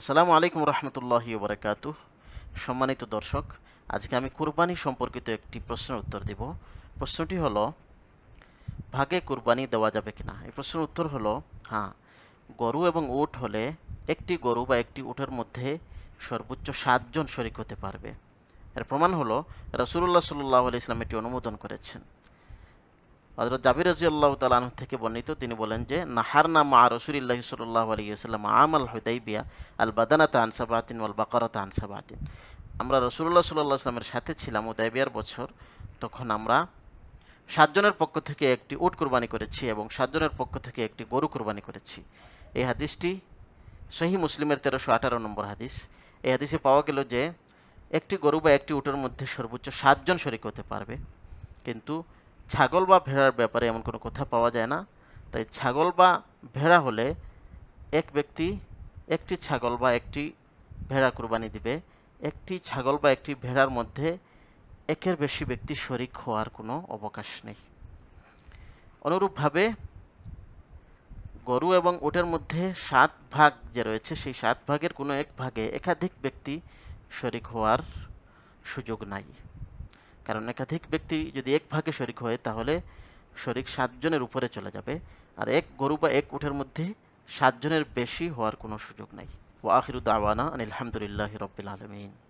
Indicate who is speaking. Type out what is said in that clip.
Speaker 1: আসসালামু আলাইকুম রহমতুল্লাহি বরকাত সম্মানিত দর্শক, আজকে আমি কুরবানি সম্পর্কিত একটি প্রশ্নের উত্তর দেব। প্রশ্নটি হলো, ভাগে কুরবানি দেওয়া যাবে কিনা? এই প্রশ্নের উত্তর হলো হ্যাঁ গরু এবং উট হলে একটি গরু বা একটি উটের মধ্যে সর্বোচ্চ সাতজন শরিক হতে পারবে। এর প্রমাণ হলো রসুল্লাহ সাল্লাহ আলি ইসলাম এটি অনুমোদন করেছেন। হজরত জাবির রাজি আল্লাহ তালাহ থেকে বর্ণিত, তিনি বলেন যে নাহার না মা রসুলিল্লাহ সাল্লাহ আলিয়াল্লাম আমাল হুদাইবিয়া আল বাদানাতা আনসাবাতিন ওয়াল বাকারাতা আনসাবাতিন আমরা রসুল্লাহ সাল্লাহ আসলামের সাথে ছিলাম উদাইবিয়ার বছর, তখন আমরা সাতজনের পক্ষ থেকে একটি উট কোরবানি করেছি এবং সাতজনের পক্ষ থেকে একটি গরু কোরবানি করেছি। এই হাদিসটি সহি মুসলিমের তেরোশো আঠারো নম্বর হাদিস। এই হাদিসে পাওয়া গেল যে, একটি গরু বা একটি উটের মধ্যে সর্বোচ্চ সাতজন শরিক হতে পারবে। কিন্তু ছাগল বা ভেড়ার ব্যাপারে এমন কোনো কথা পাওয়া যায় না। তাই ছাগল বা ভেড়া হলে এক ব্যক্তি একটি ছাগল বা একটি ভেড়া কুরবানি দিবে। একটি ছাগল বা একটি ভেড়ার মধ্যে একের বেশি ব্যক্তি শরিক হওয়ার কোনো অবকাশ নেই। অনুরূপভাবে গরু এবং উটের মধ্যে সাত ভাগ যে রয়েছে, সেই সাত ভাগের কোনো এক ভাগে একাধিক ব্যক্তি শরিক হওয়ার সুযোগ নাই। কারণ একাধিক ব্যক্তি যদি এক ভাগে শরিক হয়, তাহলে শরিক সাতজনের উপরে চলে যাবে। আর এক গরু বা এক উঠের মধ্যে সাতজনের বেশি হওয়ার কোনো সুযোগ নাই। ও আখিরুদ্দাওয়ানা আনিল আলহামদুলিল্লাহ রবিল আলমিন।